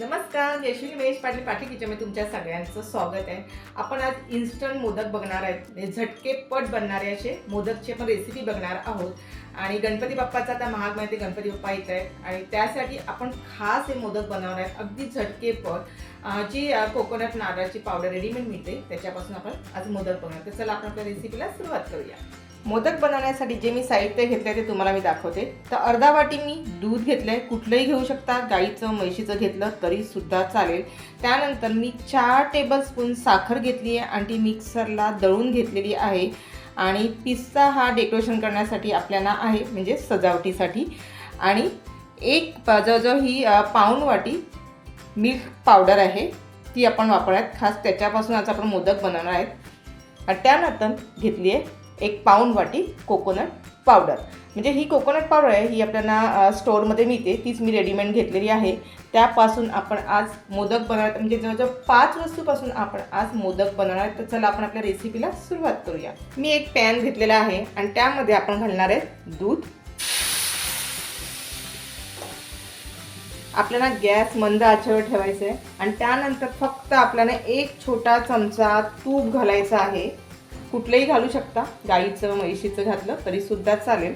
नमस्कार यशवी महेश पाटील पाठी किचनमध्ये तुमच्या सगळ्यांचं स्वागत आहे. आपण आज इन्स्टंट मोदक बघणार आहेत. म्हणजे झटके झटकेपट बनणारे असे मोदकचे आपण रेसिपी बघणार आहोत. आणि गणपती बाप्पाचा आता महाग माहिती गणपती बाप्पा येत आहेत. आणि त्यासाठी आपण खास हे मोदक बनवणार आहेत. अगदी झटकेपट पट. जी कोकोनट नारळाची पावडर रेडीमेड मिळते त्याच्यापासून आपण आज मोदक बनवणार तर चला आपण आपल्या रेसिपीला सुरुवात करूया. मोदक बनवण्यासाठी जे मी साहित्य घेतलंय ते तुम्हाला मी दाखवते. तर अर्धा वाटी मी दूध घेतलं आहे कुठलंही घेऊ शकता. गाईचं म्हैशीचं घेतलं तरी सुद्धा चालेल. त्यानंतर मी चार टेबलस्पून साखर घेतली आहे आणि ती मिक्सरला दळून घेतलेली आहे. आणि पिस्ता हा डेकोरेशन करण्यासाठी आपल्याला आहे म्हणजे सजावटीसाठी. आणि एक जवळजवळ ही पाऊण वाटी मिल्क पावडर आहे. ती आपण वापरत खास त्याच्यापासून आज आपण मोदक बनवणार आहेत. आणि त्यानंतर घेतली आहे एक पाऊण वाटी कोकोनट पावडर म्हणजे ही कोकोनट पावडर आहे ही आपल्याला स्टोअरमध्ये मिळते. तीच मी रेडीमेड घेतलेली आहे. त्यापासून आपण आज मोदक बनवणार म्हणजे जवळजवळ पाच वस्तूपासून आपण आज मोदक बनवणार आहे तर चला आपण आपल्या रेसिपीला सुरुवात करूया. मी एक पॅन घेतलेला आहे आणि त्यामध्ये आपण घालणार आहे दूध. आपल्याला गॅस मंद आचेवर ठेवायचं आहे आणि त्यानंतर फक्त आपल्याला एक छोटा चमचा तूप घालायचा आहे. कुठलंही घालू शकता गाईचं म्हैशीचं घातलं तरी सुद्धा चालेल.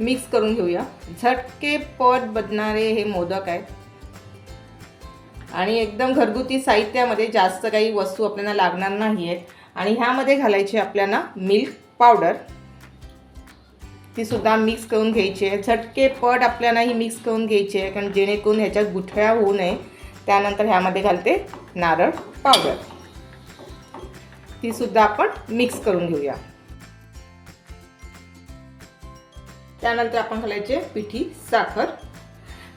मिक्स करून घेऊया. झटके पट बदणारे हे मोदक आहेत. आणि एकदम घरगुती साहित्यामध्ये जास्त काही वस्तू आपल्याला लागणार नाही आहेत आणि ह्यामध्ये घालायची आपल्याला मिल्क पावडर. ती सुद्धा मिक्स करून घ्यायची आहे. झटके पट आपल्याला ही मिक्स करून घ्यायची आहे. कारण जेणेकरून ह्याच्यात गुठळ्या होऊ नये. त्यानंतर ह्यामध्ये घालते नारळ पावडर. ती सुद्धा आपण मिक्स करून घेऊया. त्यानंतर आपण घालायचे पिठी साखर.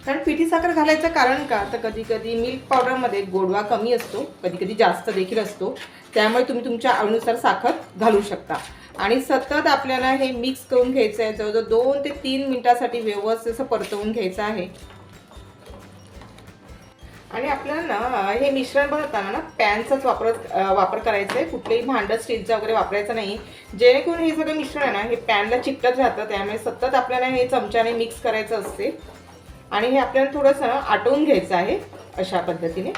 कारण पिठी साखर घालायचं कारण का? तर कधी कधी मिल्क पावडरमध्ये गोडवा कमी असतो कधी कधी जास्त देखील असतो. त्यामुळे तुम्ही तुमच्या आवडीनुसार साखर घालू शकता. आणि सतत आपल्याला हे मिक्स करून घ्यायचं आहे जवळजवळ दोन ते तीन मिनिटासाठी व्यवस्थित असं परतवून घ्यायचं आहे. आणि आपल्याला ना हे मिश्रण बनवताना ना पॅनचाच वापर वापर करायचा आहे कुठलेही भांडं स्टीलचा वगैरे वापरायचं नाही. जेणेकरून हे सगळं मिश्रण आहे ना हे पॅनला चिकटत राहतं. त्यामुळे सतत आपल्याला हे चमच्याने मिक्स करायचं असते. आणि हे आपल्याला थोडंसं आटवून घ्यायचं आहे अशा पद्धतीने.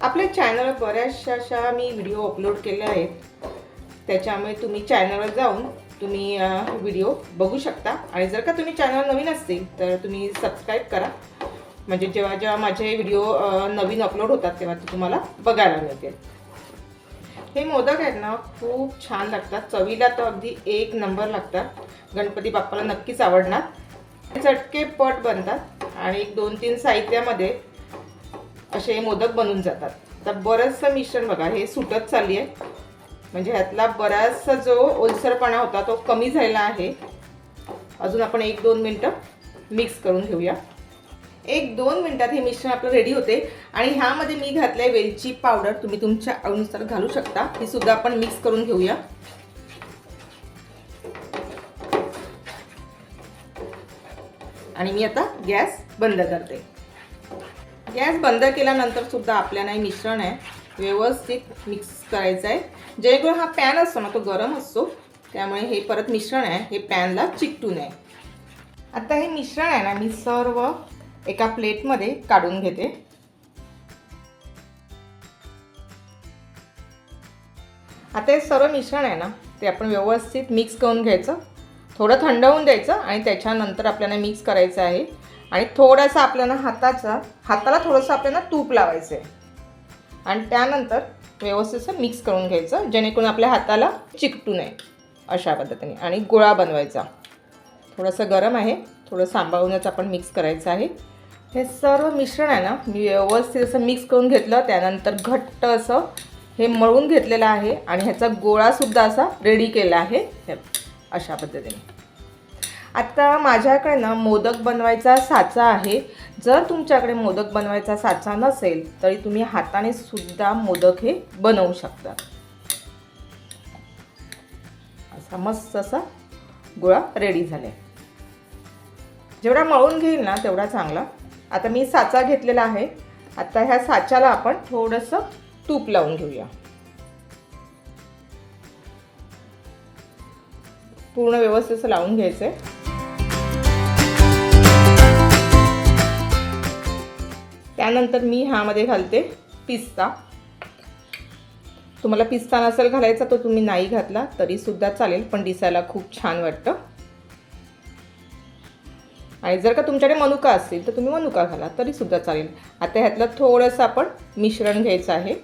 आपल्या चॅनलवर बऱ्याचशा अशा मी व्हिडिओ अपलोड केले आहेत. त्याच्यामुळे तुम्ही चॅनलवर जाऊन तुम्ही व्हिडिओ बघू शकता. आणि जर का तुम्ही चॅनल नवीन असतील तर तुम्ही सबस्क्राईब करा. म्हणजे जेव्हा जेव्हा माझे व्हिडिओ नवीन अपलोड होतात तेव्हा ते तुम्हाला बघायला मिळतील. हे मोदक आहेत ना खूप छान लागतात. चवीला तर अगदी एक नंबर लागतात. गणपती बाप्पाला नक्कीच आवडणार. चटके पट बनतात आणि एक दोन तीन साहित्यामध्ये असे मोदक बनून जातात. तर बरंचसं मिश्रण बघा हे सुटत चालली आहे. म्हणजे ह्यातला बराचसा जो ओलसरपणा होता तो कमी झालेला आहे. अजून आपण एक दोन मिनटं मिक्स करून घेऊया. एक दोन मिनटात हे मिश्रण आपलं रेडी होते. आणि ह्यामध्ये मी घातलंय वेलची पावडर तुम्ही तुमच्या आवडीनुसार घालू शकता. ही सुद्धा आपण मिक्स करून घेऊया. आणि मी आता गॅस बंद करते. गॅस बंद केल्यानंतर सुद्धा आपल्याला हे मिश्रण आहे. व्यवस्थित मिक्स करायचं आहे जेणेकरून हा पॅन असतो ना तो गरम असतो. त्यामुळे हे परत मिश्रण आहे. हे पॅनला चिकटू नये. आता हे मिश्रण आहे ना मी सर्व एका प्लेटमध्ये काढून घेते. आता हे सर्व मिश्रण आहे ना ते आपण व्यवस्थित मिक्स करून घ्यायचं. थोडं थंड होऊन द्यायचं आणि त्याच्यानंतर आपल्याला मिक्स करायचं आहे. आणि थोडासा आपल्याला हाताचा हाताला थोडंसं आपल्याला तूप लावायचं आहे आणि त्यानंतर व्यवस्थित असं मिक्स करून घ्यायचं जेणेकरून आपल्या हाताला चिकटू नये अशा पद्धतीने. आणि गोळा बनवायचा. थोडंसं गरम आहे थोडं सांभाळूनच आपण मिक्स करायचं आहे. हे सर्व मिश्रण आहे ना मी व्यवस्थित असं मिक्स करून घेतलं त्यानंतर घट्ट असं हे मळून घेतलेलं आहे आणि ह्याचा गोळासुद्धा असा रेडी केला आहे. हे अशा पद्धतीने. आता माझ्याकडे ना मोदक बनवायचा साचा आहे. जर तुमच्याकडे मोदक बनवायचा साचा नसेल तरी तुम्ही हाताने सुद्धा मोदक हे बनवू शकता. असा मस्त असा गोळा रेडी झाला जेवढा मळून घेईल ना तेवढा चांगला. आता मी साचा घेतलेला आहे. आता ह्या साच्याला आपण थोडंसं तूप लावून घेऊया. पूर्ण व्यवस्थित लावून घ्यायचं आहे त्यानंतर मी ह्यामध्ये घालते पिस्ता. तुम्हाला पिस्ता नसेल घालायचा तो तुम्ही नाही घातला तरीसुद्धा चालेल पण दिसायला खूप छान वाटतं. आणि जर का तुमच्याकडे मनुका असतील तर तुम्ही मनुका घाला तरीसुद्धा चालेल. आता ह्यातलं थोडंसं आपण मिश्रण घ्यायचं आहे.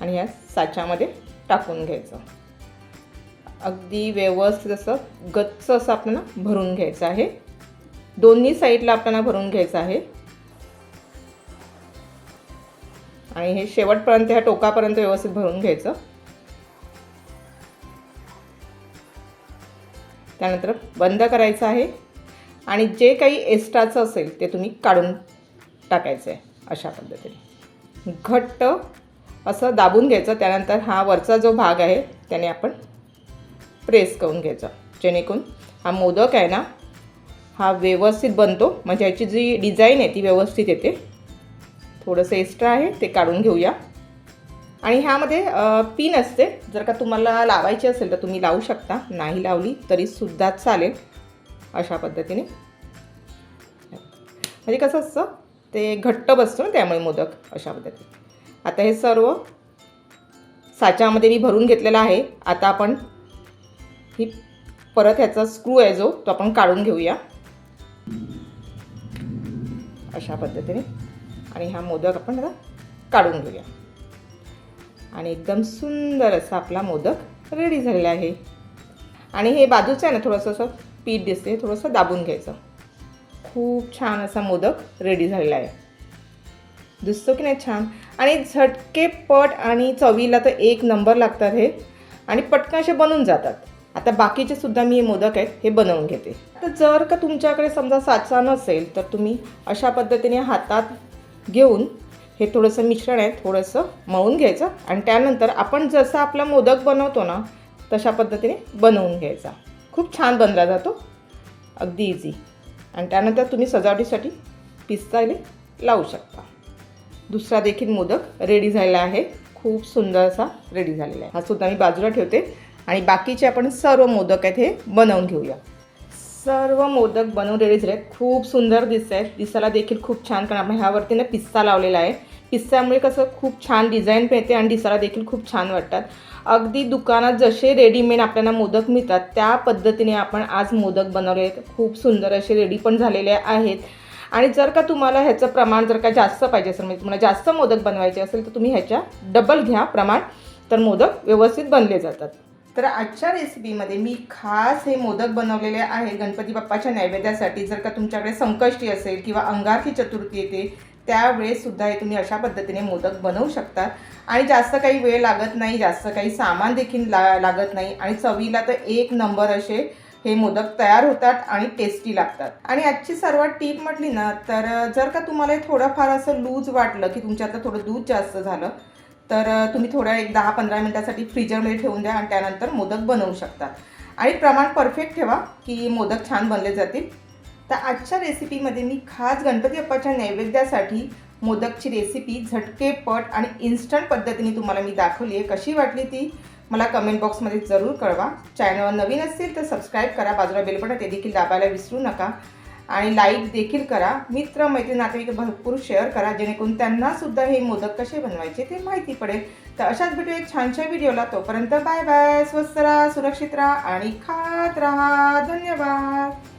आणि ह्या साच्यामध्ये टाकून घ्यायचं. अगदी व्यवस्थित असं गच्च असं आपल्याला भरून घ्यायचं आहे. दोन्ही साईडला आपल्याला भरून घ्यायचं आहे. आणि हे शेवटपर्यंत ह्या टोकापर्यंत व्यवस्थित भरून घ्यायचं. त्यानंतर बंद करायचं आहे. आणि जे काही एक्स्ट्राचं असेल ते तुम्ही काढून टाकायचं आहे अशा पद्धतीने. घट्ट असं दाबून घ्यायचं. त्यानंतर हा वरचा जो भाग आहे त्याने आपण प्रेस करून घ्यायचा. जेणेकरून हा मोदक आहे ना हा व्यवस्थित बनतो. म्हणजे याची जी डिझाईन आहे ती व्यवस्थित येते. थोडंसं एक्स्ट्रा आहे ते काढून घेऊया. आणि ह्यामध्ये पिन असते. जर का तुम्हाला लावायची असेल तर तुम्ही लावू शकता. नाही लावली तरीसुद्धा चालेल. अशा पद्धतीने. म्हणजे कसं असतं ते घट्ट बसतो ना त्यामुळे मोदक अशा पद्धतीने. आता हे सर्व साच्यामध्ये मी भरून घेतलेला आहे. आता आपण ही परत ह्याचा स्क्रू आहे जो तो आपण काढून घेऊया. अशा पद्धतीने. आणि हा मोदक आपण आता काढून घेऊया. आणि एकदम सुंदर असा आपला मोदक रेडी झालेला आहे. आणि हे बाजूचं आहे ना थोडंसं असं पीठ दिसते थोडंसं दाबून घ्यायचं. खूप छान असा मोदक रेडी झालेला आहे. दिसतो की नाही छान? आणि झटके पट आणि चवीला तर एक नंबर लागतात हे. आणि पटकन असे बनून जातात. आता बाकीचे सुद्धा मी हे मोदक आहेत हे बनवून घेते. तर जर का तुमच्याकडे समजा साचा नसेल तर तुम्ही अशा पद्धतीने हातात घेऊन हे थोडंसं मिश्रण आहे थोडंसं मळून घ्यायचं आणि त्यानंतर आपण जसं आपला मोदक बनवतो ना तशा पद्धतीने बनवून घ्यायचा. खूप छान बनला जातो. अगदी इझी आणि त्यानंतर तुम्ही सजावटीसाठी पिस्ता लावू शकता. दुसरा देखील मोदक रेडी झालेला आहे. खूप सुंदर असा रेडी झालेला आहे. हा सुद्धा मी बाजूला ठेवते. आणि बाकीचे आपण सर्व मोदक आहेत हे बनवून घेऊया. सर्व मोदक बनवून रेडी आहेत खूप सुंदर दिसत आहेत दिसायला देखील खूप छान कारण आपण ह्यावरती ना पिस्ता लावलेला आहे. पिस्त्यामुळे कसं खूप छान डिझाईन मिळते आणि दिसायला देखील खूप छान वाटतात. अगदी दुकानात जसे रेडीमेड आपल्याला मोदक मिळतात त्या पद्धतीने आपण आज मोदक बनवले आहेत. खूप सुंदर असे रेडी पण झालेले आहेत. आणि जर का तुम्हाला ह्याचं प्रमाण जर का जास्त पाहिजे असेल म्हणजे तुम्हाला जास्त मोदक बनवायचे असेल तर तुम्ही ह्याच्या डबल घ्या प्रमाण. तर मोदक व्यवस्थित बनले जातात. तर आजच्या रेसिपीमध्ये मी खास हे मोदक बनवलेले आहे गणपती बाप्पाच्या नैवेद्यासाठी. जर का तुमच्याकडे संकष्टी असेल किंवा अंगारकी चतुर्थी येते त्यावेळेससुद्धा हे तुम्ही अशा पद्धतीने मोदक बनवू शकता आणि जास्त काही वेळ लागत नाही जास्त काही सामान देखील ला लागत नाही. आणि चवीला तर एक नंबर असे हे मोदक तयार होतात आणि टेस्टी लागतात. आणि आजची सर्वात टीप म्हटली ना तर जर का तुम्हाला थोडंफार असं लूज वाटलं की तुमच्या आता थोडं दूध जास्त झालं तर तुम्ही थोड्या एक दहा पंधरा मिनटासाठी फ्रीजरमध्ये ठेवून द्या आणि त्यानंतर मोदक बनवू शकता. आणि प्रमाण परफेक्ट ठेवा की मोदक छान बनले जातील. तर आजच्या रेसिपीमध्ये मी खास गणपती अप्पाच्या नैवेद्यासाठी मोदकची रेसिपी झटकेपट आणि इन्स्टंट पद्धतीने तुम्हाला मी दाखवली आहे. कशी वाटली ती मला कमेंट बॉक्समध्ये जरूर कळवा. चॅनल नवीन असतील तर सबस्क्राईब करा बाजूला बेलबटन ते देखील दाबायला विसरू नका. आणि लाईक देखील करा. मित्र मैत्री नातेवाईक भरपूर शेअर करा. जेणेकरून त्यांना सुद्धा हे मोदक कसे बनवायचे ते माहिती पडेल. तर अशाच भेटू एक छानशा व्हिडिओला तोपर्यंत बाय बाय स्वस्त राहा सुरक्षित राहा आणि खात राहा. धन्यवाद.